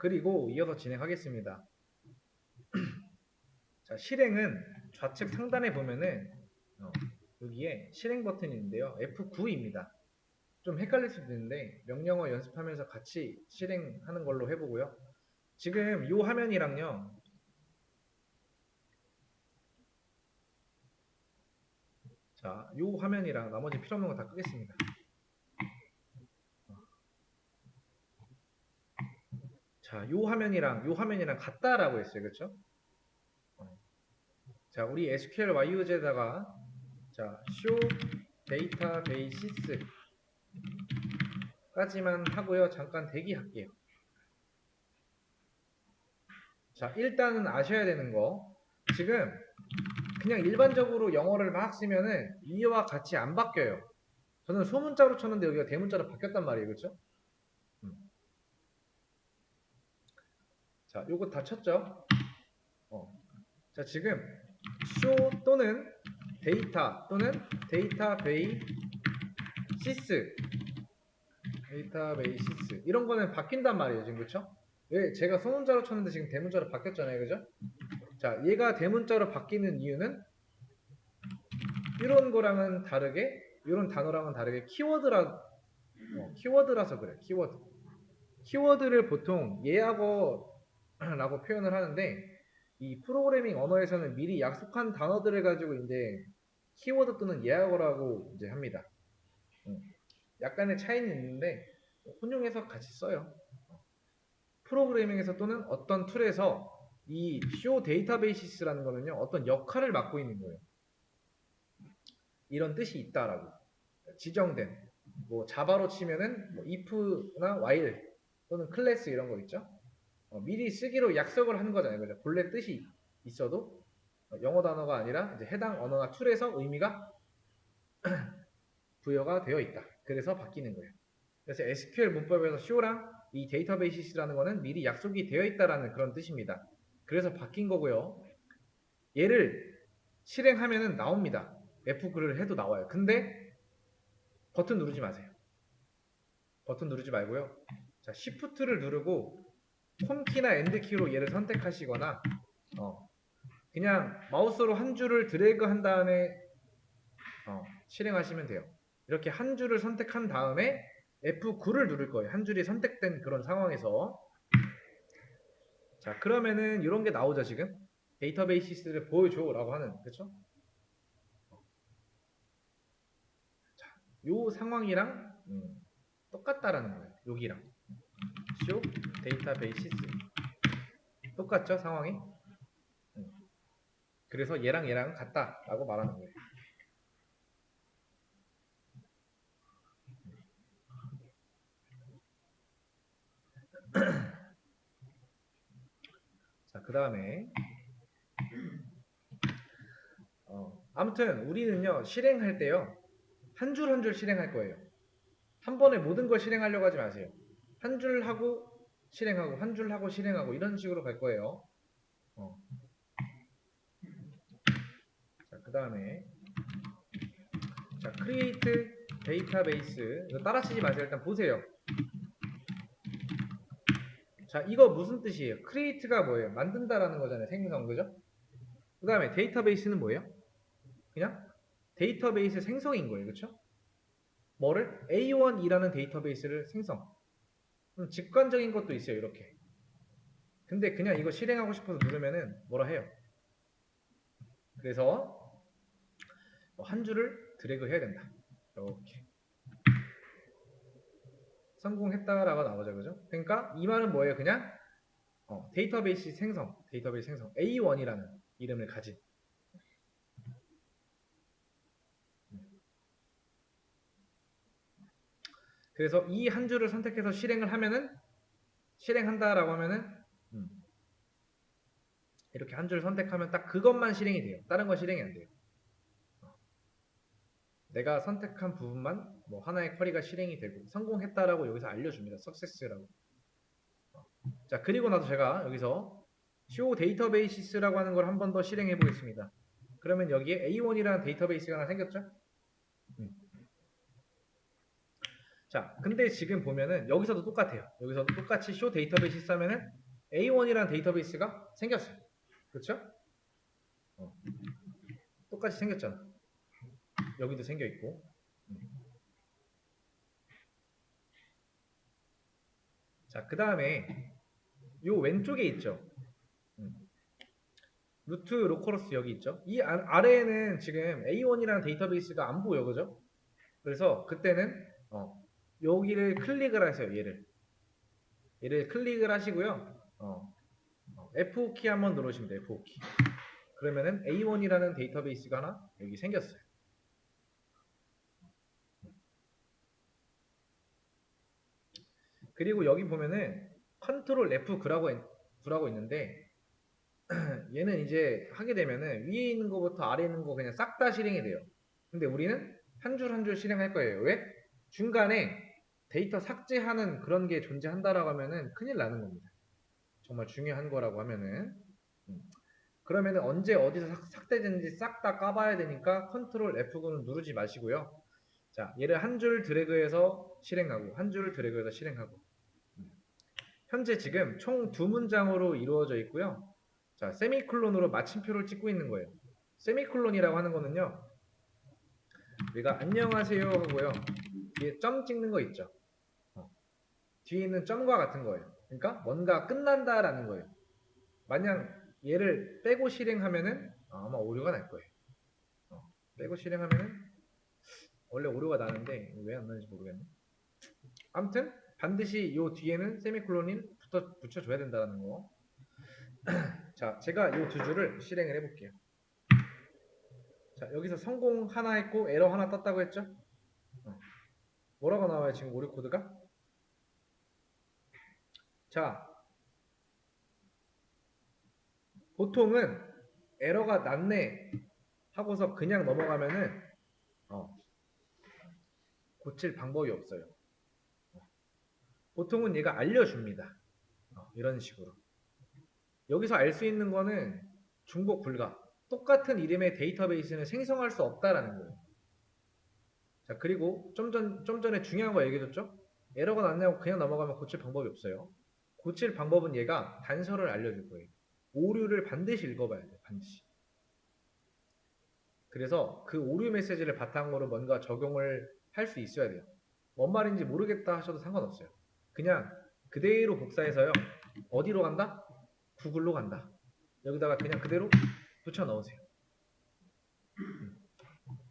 그리고 이어서 진행하겠습니다. 자, 실행은 좌측 상단에 보면은 어, 여기에 실행 버튼이 있는데요. F9입니다. 좀 헷갈릴 수도 있는데 명령어 연습하면서 같이 실행하는 걸로 해보고요. 지금 이 화면이랑요. 자, 이 화면이랑 나머지 필요 없는 거 다 끄겠습니다. 자, 요 화면이랑 요 화면이랑 같다라고 했어요. 그렇죠? 어. 자, 우리 SQL YU제에다가 자, show databases 까지만 하고요. 잠깐 대기할게요. 자, 일단은 아셔야 되는 거. 지금 그냥 일반적으로 영어를 막 쓰면은 이와 같이 안 바뀌어요. 저는 소문자로 쳤는데 여기가 대문자로 바뀌었단 말이에요. 그렇죠? 자, 요거 다 쳤죠? 어. 자, 지금 show 또는 데이터 또는 데이터베이시스 데이터베이시스 이런 거는 바뀐단 말이에요, 지금 그렇죠? 왜 제가 소문자로 쳤는데 지금 대문자로 바뀌었잖아요, 그죠? 자, 얘가 대문자로 바뀌는 이유는 이런 거랑은 다르게 이런 단어랑은 다르게 키워드라 어, 키워드라서 그래, 키워드. 키워드를 보통 얘하고 라고 표현을 하는데 이 프로그래밍 언어에서는 미리 약속한 단어들을 가지고 이제 키워드 또는 예약어라고 이제 합니다. 음, 약간의 차이는 있는데 혼용해서 같이 써요. 프로그래밍에서 또는 어떤 툴에서 이 show 데이터베이시스라는 거는요 어떤 역할을 맡고 있는 거예요. 이런 뜻이 있다라고 지정된 뭐 자바로 치면은 뭐 if나 while 또는 클래스 이런 거 있죠. 어, 미리 쓰기로 약속을 하는 거잖아요. 그죠? 본래 뜻이 있어도 어, 영어 단어가 아니라 이제 해당 언어나 툴에서 의미가 부여가 되어 있다. 그래서 바뀌는 거예요. 그래서 SQL 문법에서 show랑 이 데이터베이시스라는 거는 미리 약속이 되어 있다라는 그런 뜻입니다. 그래서 바뀐 거고요. 얘를 실행하면은 나옵니다. F9를 해도 나와요. 근데 버튼 누르지 마세요. 버튼 누르지 말고요. 자, Shift를 누르고 홈키나 엔드키로 얘를 선택하시거나 어, 그냥 마우스로 한 줄을 드래그 한 다음에 어, 실행하시면 돼요. 이렇게 한 줄을 선택한 다음에 F9를 누를 거예요. 한 줄이 선택된 그런 상황에서 자 그러면은 이런 게 나오죠 지금 데이터베이시스를 보여줘 라고 하는 그렇죠? 자, 요 상황이랑 음, 똑같다라는 거예요. 여기랑 show databases 똑같죠 상황이? 음. 그래서 얘랑 얘랑 같다 라고 말하는 거예요. 자, 그 다음에 어, 아무튼 우리는요 실행할 때요 한 줄 한 줄 실행할 거예요. 한 번에 모든 걸 실행하려고 하지 마세요. 한 줄 하고 실행하고 한 줄 하고 실행하고 이런 식으로 갈 거예요. 어. 자, 그 다음에 자, create database 이거 따라 치지 마세요. 일단 보세요. 자, 이거 무슨 뜻이에요? create가 뭐예요? 만든다라는 거잖아요. 생성, 그죠? 그 다음에 데이터베이스는 뭐예요? 그냥 데이터베이스 생성인 거예요. 그쵸? 뭐를? A1이라는 데이터베이스를 생성. 음, 직관적인 것도 있어요. 이렇게. 근데 그냥 이거 실행하고 싶어서 누르면은 뭐라 해요. 그래서 뭐한 줄을 드래그 해야 된다. 이렇게. 성공했다라고 나오죠. 그죠? 그러니까 이 말은 뭐예요? 그냥 어, 데이터베이스 생성, 데이터베이스 생성 A1이라는 이름을 가진 그래서 이 한 줄을 선택해서 실행을 하면은 실행한다라고 하면은 음, 이렇게 한 줄 선택하면 딱 그것만 실행이 돼요. 다른 건 실행이 안 돼요. 어. 내가 선택한 부분만 뭐 하나의 쿼리가 실행이 되고 성공했다라고 여기서 알려줍니다. 석세스라고. 어. 자 그리고 나서 제가 여기서 show 데이터베이시스라고 하는 걸 한 번 더 실행해 보겠습니다. 그러면 여기에 A1이라는 데이터베이스가 하나 생겼죠? 음. 자, 근데 지금 보면은 여기서도 똑같아요. 여기서도 똑같이 쇼 데이터베이스 하면은 A1이라는 데이터베이스가 생겼어요. 그렇죠? 어. 똑같이 생겼잖아. 여기도 생겨 있고. 음. 자, 그 다음에 요 왼쪽에 있죠. 음. 루트 로컬러스 여기 있죠. 이 아, 아래에는 지금 A1이라는 데이터베이스가 안 보여, 그죠? 그래서 그때는 어, 여기를 클릭을 하세요. 얘를 얘를 클릭을 하시고요. 어, 어, F5키 한번 누르시면 돼요. F5키. 그러면은 A1이라는 데이터베이스가 하나 여기 생겼어요. 그리고 여기 보면은 컨트롤 F 9라고, 9라고 있는데 얘는 이제 하게 되면은 위에 있는 거부터 아래에 있는 거 그냥 싹 다 실행이 돼요. 근데 우리는 한 줄 한 줄 실행할 거예요. 왜? 중간에 데이터 삭제하는 그런 게 존재한다라고 하면은 큰일 나는 겁니다. 정말 중요한 거라고 하면은 음. 그러면은 언제 어디서 삭, 삭제되는지 싹 다 까봐야 되니까 컨트롤 F9는 누르지 마시고요. 자, 얘를 한 줄 드래그해서 실행하고 한 줄 드래그해서 실행하고 음. 현재 지금 총 두 문장으로 이루어져 있고요. 자, 세미콜론으로 마침표를 찍고 있는 거예요. 세미콜론이라고 하는 거는요. 우리가 안녕하세요 하고요. 뒤에 점 찍는 거 있죠. 어. 뒤에 있는 점과 같은 거예요. 그러니까 뭔가 끝난다라는 거예요. 만약 얘를 빼고 실행하면은 아마 오류가 날 거예요. 어. 빼고 실행하면은 원래 오류가 나는데 왜 안 나는지 모르겠네. 아무튼 반드시 요 뒤에는 세미콜론이 붙어 붙여줘야 된다는 거. 자, 제가 요 두 줄을 실행을 해볼게요. 자, 여기서 성공 하나 했고 에러 하나 떴다고 했죠? 어. 뭐라고 나와요 지금 오류 코드가? 자, 보통은 에러가 났네 하고서 그냥 넘어가면은 어, 고칠 방법이 없어요. 어. 보통은 얘가 알려줍니다. 어, 이런 식으로. 여기서 알 수 있는 거는 중복 불가. 똑같은 이름의 데이터베이스는 생성할 수 없다라는 거예요. 자, 그리고 좀, 전, 좀 전에 중요한 거 얘기해줬죠? 에러가 났냐고 그냥 넘어가면 고칠 방법이 없어요. 고칠 방법은 얘가 단서를 알려줄 거예요. 오류를 반드시 읽어봐야 돼요. 반드시. 그래서 그 오류 메시지를 바탕으로 뭔가 적용을 할 수 있어야 돼요. 뭔 말인지 모르겠다 하셔도 상관없어요. 그냥 그대로 복사해서요. 어디로 간다? 구글로 간다. 여기다가 그냥 그대로 붙여 넣으세요.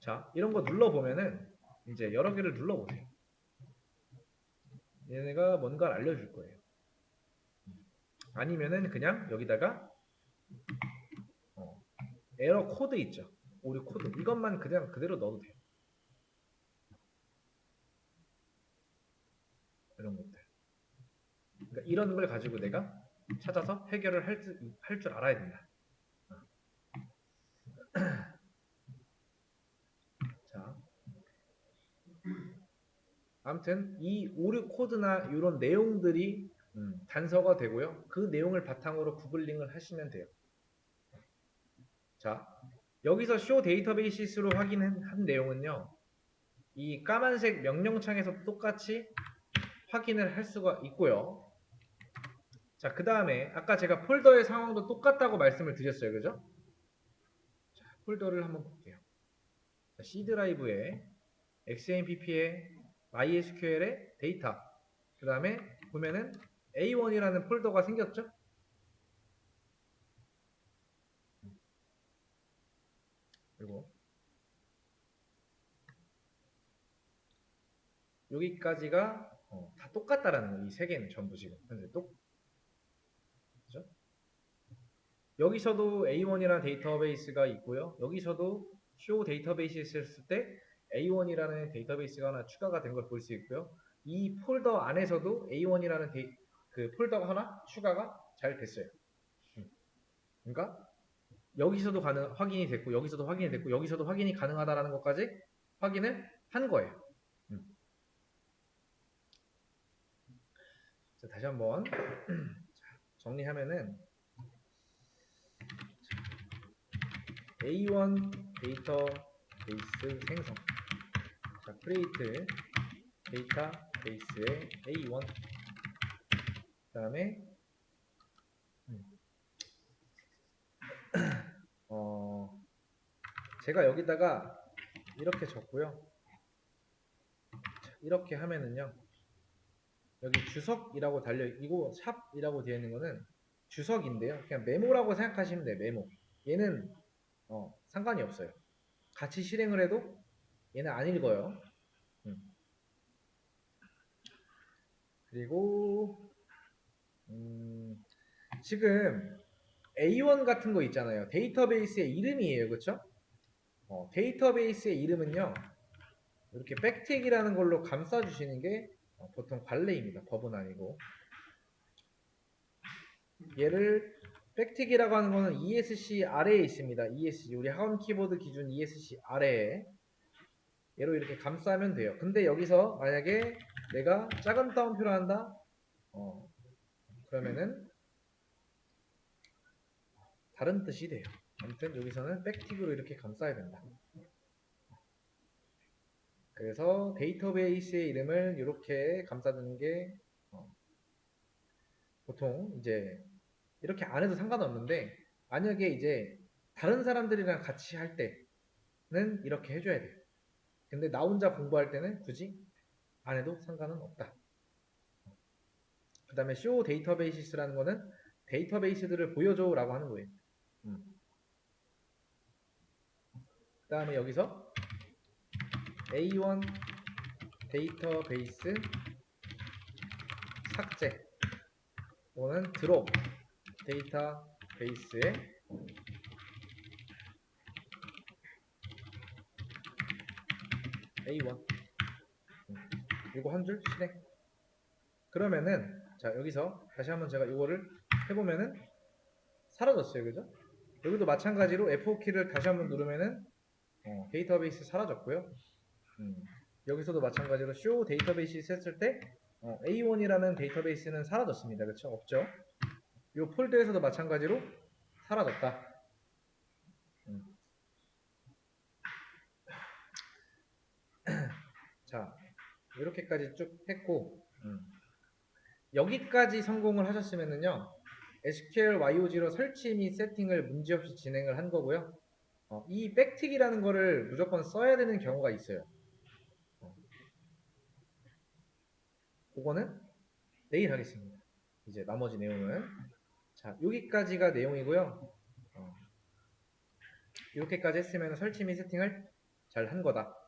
자, 이런 거 눌러보면은 이제 여러 개를 눌러보세요. 얘네가 뭔가를 알려줄 거예요. 아니면은 그냥 여기다가 어, 에러 코드 있죠. 오류 코드. 이것만 그냥 그대로 넣어도 돼요. 이런 것들. 그러니까 이런 걸 가지고 내가 찾아서 해결을 할 줄 할 줄 알아야 된다. 자, 아무튼 이 오류 코드나 이런 내용들이 음, 단서가 되고요. 그 내용을 바탕으로 구글링을 하시면 돼요. 자, 여기서 쇼 데이터베이시스로 확인한 한 내용은요. 이 까만색 명령창에서 똑같이 확인을 할 수가 있고요. 자, 그 다음에 아까 제가 폴더의 상황도 똑같다고 말씀을 드렸어요. 그죠? 자, 폴더를 한번 볼게요. 자, C 드라이브에 XMPP에 MySQL에 데이터 그 다음에 보면은 A1이라는 폴더가 생겼죠? 그리고 여기까지가 어, 다 똑같다라는 거예요. 이세 개는 전부 지금 현재 똑 그죠? 여기서도 A1이라는 데이터베이스가 있고요. 여기서도 쇼 데이터베이스 했을 때 A1이라는 데이터베이스가 하나 추가가 된 걸 볼 수 있고요. 이 폴더 안에서도 A1이라는 데이, 그 폴더가 하나 추가가 잘 됐어요. 음. 그러니까 여기서도 가능 확인이 됐고 여기서도 확인이 됐고 여기서도 확인이 가능하다라는 것까지 확인을 한 거예요. 음. 자, 다시 한번 정리하면은 A1 데이터베이스 생성 자, create 데이터베이스의 A1 그 다음에 어 제가 여기다가 이렇게 적고요. 자, 이렇게 하면은요. 여기 주석이라고 달려 이거 샵이라고 되어 있는 거는 주석인데요. 그냥 메모라고 생각하시면 돼요 메모. 얘는 어, 상관이 없어요. 같이 실행을 해도 얘는 안 읽어요. 음. 그리고 음, 지금 A1 같은 거 있잖아요. 데이터베이스의 이름이에요. 그쵸? 어, 데이터베이스의 이름은요. 이렇게 백택이라는 걸로 감싸주시는 게 어, 보통 관례입니다. 법은 아니고. 얘를 백택이라고 하는 거는 ESC 아래에 있습니다. ESC 우리 학원 키보드 기준 ESC 아래에 얘로 이렇게 감싸면 돼요. 근데 여기서 만약에 내가 작은 따옴표를 한다? 어, 그러면은 다른 뜻이 돼요. 아무튼 여기서는 백틱으로 이렇게 감싸야 된다. 그래서 데이터베이스의 이름을 이렇게 감싸두는 게 어, 보통 이제 이렇게 안 해도 상관없는데 만약에 이제 다른 사람들이랑 같이 할 때는 이렇게 해줘야 돼요. 근데 나 혼자 공부할 때는 굳이 안 해도 상관은 없다. 그 다음에 show 데이터베이시스라는 거는 데이터베이스들을 보여줘 라고 하는 거예요. 음. 그 다음에 여기서 A1 데이터베이스 삭제. 또는 드롭 데이터베이스에 A1 음. 이거 한 줄 실행. 그러면은 자 여기서 다시 한번 제가 이거를 해보면은 사라졌어요. 그죠 여기도 마찬가지로 F4키를 다시 한번 누르면은 어, 데이터베이스 사라졌고요 음, 여기서도 마찬가지로 show 데이터베이스 했을 때 어, A1이라는 데이터베이스는 사라졌습니다 그렇죠 없죠 이 폴더에서도 마찬가지로 사라졌다 음. 자 이렇게까지 쭉 했고 음. 여기까지 성공을 하셨으면은요 SQL YOG로 설치 및 세팅을 문제없이 진행을 한 거고요. 어, 이 백틱이라는 거를 무조건 써야 되는 경우가 있어요. 어. 그거는 내일 하겠습니다. 이제 나머지 내용은. 자 여기까지가 내용이고요. 어. 이렇게까지 했으면 설치 및 세팅을 잘 한 거다